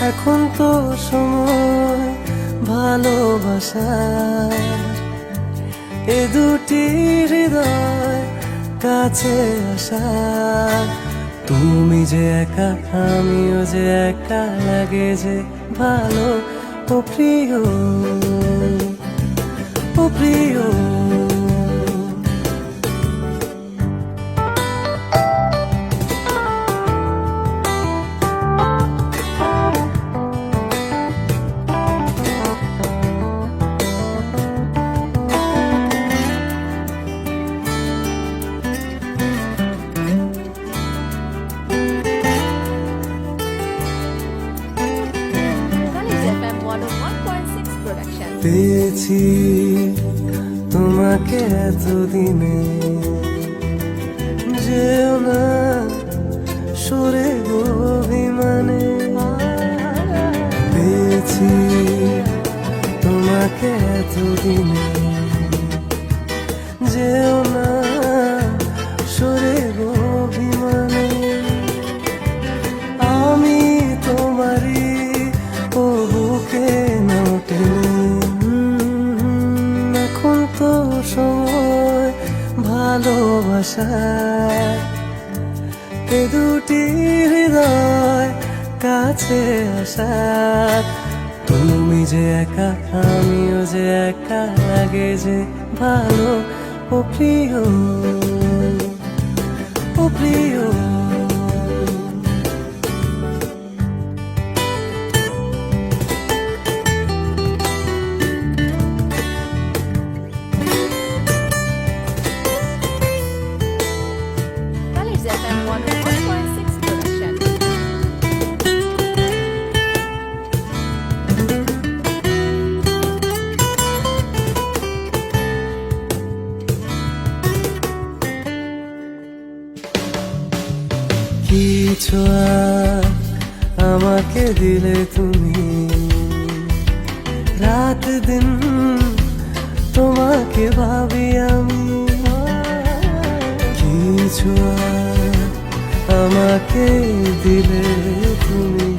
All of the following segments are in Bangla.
এখন তো সময় ভালোবাসা এ দুটি হৃদয় কাছে আসা তুমি যে একা, আমিও যে একা লাগে যে ভালো ও প্রিয়। ও প্রিয়। পেয়েছি তোমাকে এতদিনে। যেও না সরে অভিমানে। পেয়েছি তোমাকে এতদিনে। যেও ভালোবাসা দুটি হৃদয় কাছে আসা তুমি যে একা, আমিও যে একা লাগে যে ভালো ও প্রিয়। ও প্রিয়। কিছু আমাকে দিলে তুমি। রাত দিন তোমাকে ভাবি আমি। আর আমাকে দিলে তুমি।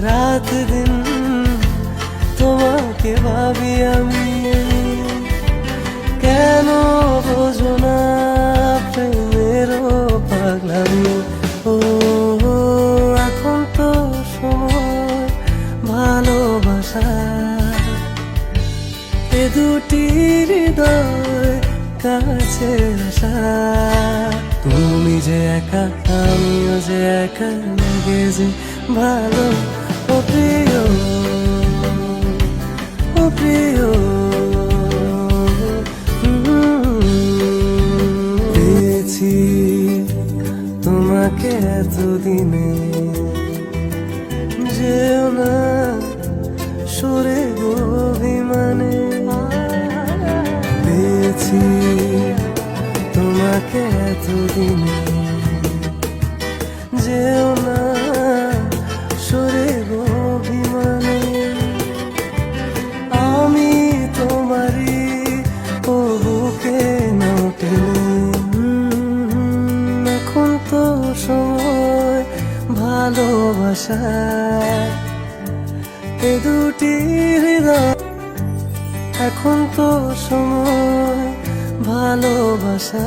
রাত দিন তোমাকে ভাবি আমি। দুটি হৃদয় কাছে আসা। তুমি যে একা, আমিও যে একা, লাগে যে ভালো। ও প্রিয় ও প্রিয়। পেয়েছি তোমাকে এতদিনে। যেও না, সরে গো। এতদিনে যেও না সরে অভিমানে। আমি তোমারই ও বুকে নাও এখন তো সময় ভালোবাসা। এ দুটি হৃদয় এখন তো সময় ভালোবাসা।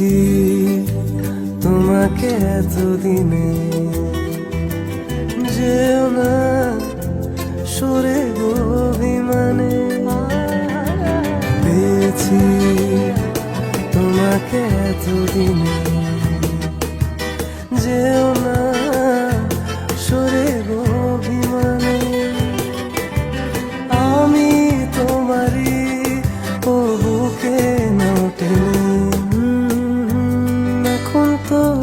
পেয়েছি তোমাকে এতদিনে। যেও না সরে অভিমানে। পেয়েছি তোমাকে এতদিনে। যেও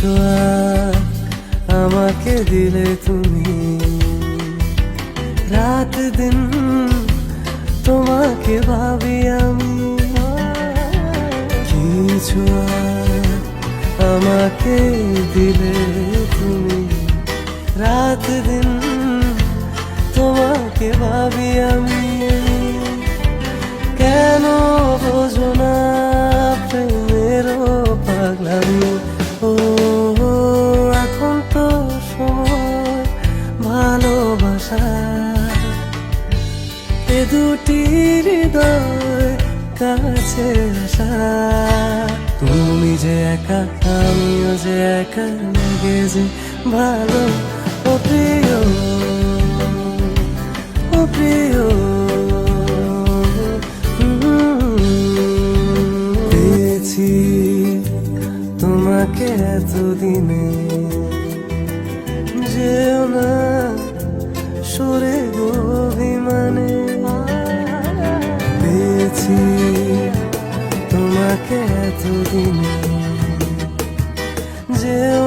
কিছু আমাকে দিলে তুমি। রাত দিন তোমাকে ভাবি আমি। কিছু আমাকে দিলে তুমি। রাত দিন তোমাকে ভাবি আমি। ভালোবাসা এ দুটি হৃদয় কাছে আসা। তুমি যে একা, আমিও যে একা, লাগে যে ভালো সরে অভিমানে পেয়েছি তোমাকে এতদিনে। যেও